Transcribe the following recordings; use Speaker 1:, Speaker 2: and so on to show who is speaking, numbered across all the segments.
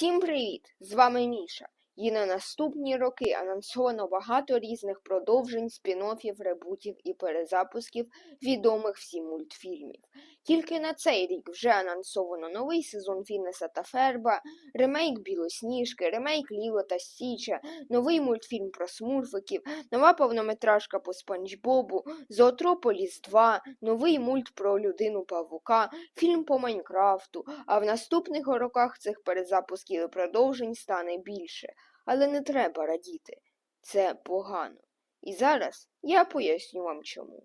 Speaker 1: Всім привіт! З вами Міша. І на наступні роки анонсовано багато різних продовжень, спін-оффів, ребутів і перезапусків відомих всім мультфільмів. Тільки на цей рік вже анонсовано новий сезон Фінеса та Ферба, ремейк Білосніжки, ремейк Ліло та Стіча, новий мультфільм про смурфиків, нова повнометражка по Спанч Бобу, Зоотрополіс 2, новий мульт про людину павука, фільм по Майнкрафту. А в наступних роках цих перезапусків і продовжень стане більше. Але не треба радіти. Це погано. І зараз я поясню вам чому.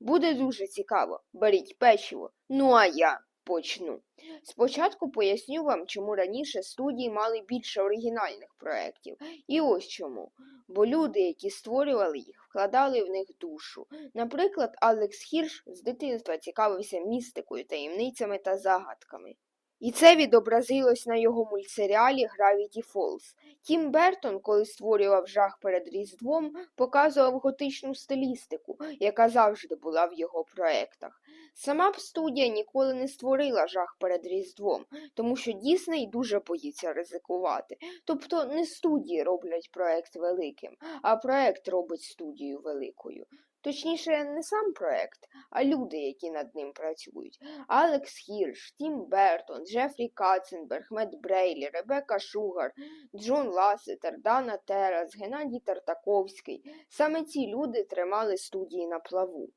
Speaker 1: Буде дуже цікаво. Беріть печиво. Ну а я почну. Спочатку поясню вам, чому раніше студії мали більше оригінальних проєктів. І ось чому. Бо люди, які створювали їх, вкладали в них душу. Наприклад, Алекс Хірш з дитинства цікавився містикою, таємницями та загадками. І це відобразилось на його мультсеріалі Gravity Falls. Тім Бертон, коли створював жах перед Різдвом, показував готичну стилістику, яка завжди була в його проектах. Сама б студія ніколи не створила жах перед Різдвом, тому що Дісней дуже боїться ризикувати. Тобто не студії роблять проект великим, а проект робить студію великою. Точніше, не сам проект, а люди, які над ним працюють. Алекс Хірш, Тім Бертон, Джефрі Катценберг, Мед Брейлі, Ребекка Шугар, Джон Ласетер, Дана Терас, Геннадій Тартаковський. Саме ці люди тримали студії на плаву.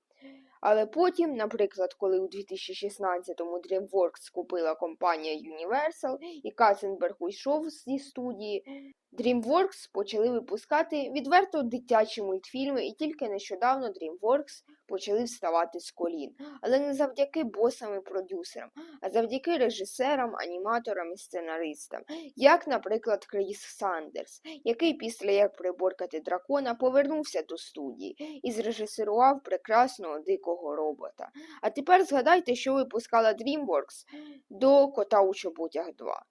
Speaker 1: Але потім, наприклад, коли у 2016-му DreamWorks купила компанія Universal і Катценберг уйшов зі студії, DreamWorks почали випускати відверто дитячі мультфільми, і тільки нещодавно DreamWorks почали вставати з колін. Але не завдяки босам і продюсерам, а завдяки режисерам, аніматорам і сценаристам, як, наприклад, Кріс Сандерс, який після як приборкати дракона повернувся до студії і зрежисерував прекрасного дикого робота. А тепер згадайте, що випускала DreamWorks до Кота у чоботях 2.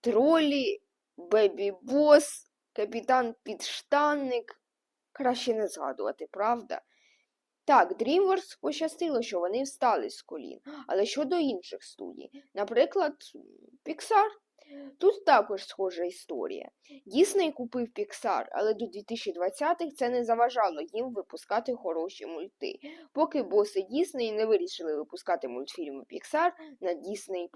Speaker 1: Тролі. Бебі Бос, капітан Підштанник. Краще не згадувати, правда? Так, DreamWorks пощастило, що вони встали з колін. Але щодо інших студій, наприклад, Pixar. Тут також схожа історія. Дісней купив Pixar, але до 2020-х це не заважало їм випускати хороші мульти, поки боси Дісней не вирішили випускати мультфільми Pixar на Disney+.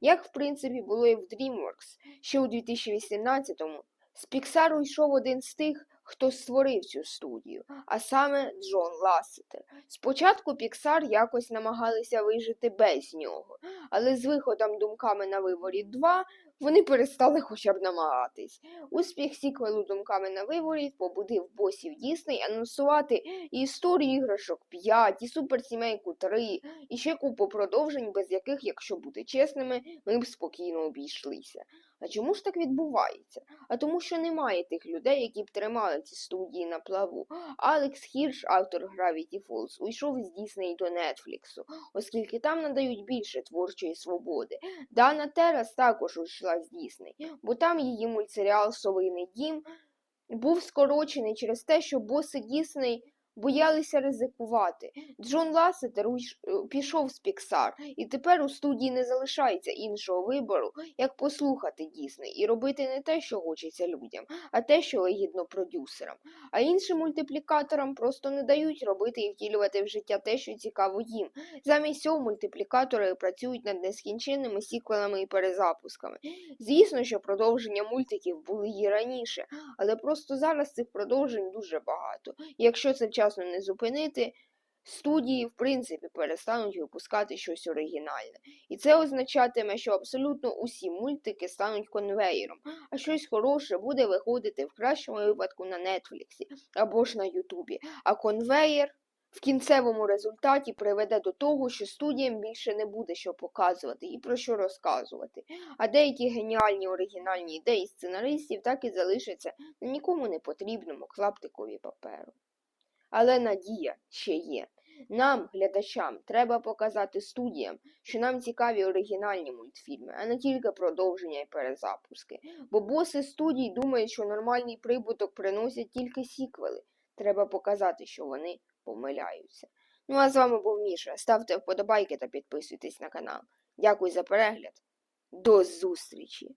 Speaker 1: Як, в принципі, було і в DreamWorks. Ще у 2018-му з Pixar йшов один з тих, хто створив цю студію, а саме Джон Лассетер. Спочатку Pixar якось намагалися вижити без нього, але з виходом думками на виворі 2 вони перестали хоча б намагатись. Успіх сіквелу думками на виворі побудив босів Дісней анонсувати і історію іграшок 5, і суперсімейку 3, і ще купу продовжень, без яких, якщо бути чесними, ми б спокійно обійшлися. А чому ж так відбувається? А тому, що немає тих людей, які б тримали ці студії на плаву. Алекс Хірш, автор Gravity Falls, уйшов з Дісней до Нетфліксу, оскільки там надають більше творчої свободи. Дана Терас також уйшла з Дісней, бо там її мультсеріал Совиний дім був скорочений через те, що боси Дісней боялися ризикувати. Джон Ласетер е, пішов з Pixar, і тепер у студії не залишається іншого вибору, як послухати Дісней і робити не те, що хочеться людям, а те, що вигідно продюсерам. А іншим мультиплікаторам просто не дають робити і втілювати в життя те, що цікаво їм. Замість цього мультиплікатори працюють над нескінченними сіквелами і перезапусками. Звісно, що продовження мультиків були і раніше, але просто зараз цих продовжень дуже багато. Якщо це вчасно не зупинити, студії, в принципі, перестануть випускати щось оригінальне. І це означатиме, що абсолютно усі мультики стануть конвеєром, а щось хороше буде виходити в кращому випадку на Нетфліксі або ж на Ютубі. А конвеєр в кінцевому результаті приведе до того, що студіям більше не буде що показувати і про що розказувати. А деякі геніальні оригінальні ідеї сценаристів так і залишаться на нікому не потрібному клаптикові паперу. Але надія ще є. Нам, глядачам, треба показати студіям, що нам цікаві оригінальні мультфільми, а не тільки продовження і перезапуски. Бо боси студій думають, що нормальний прибуток приносять тільки сіквели. Треба показати, що вони помиляються. Ну а з вами був Міша. Ставте вподобайки та підписуйтесь на канал. Дякую за перегляд. До зустрічі!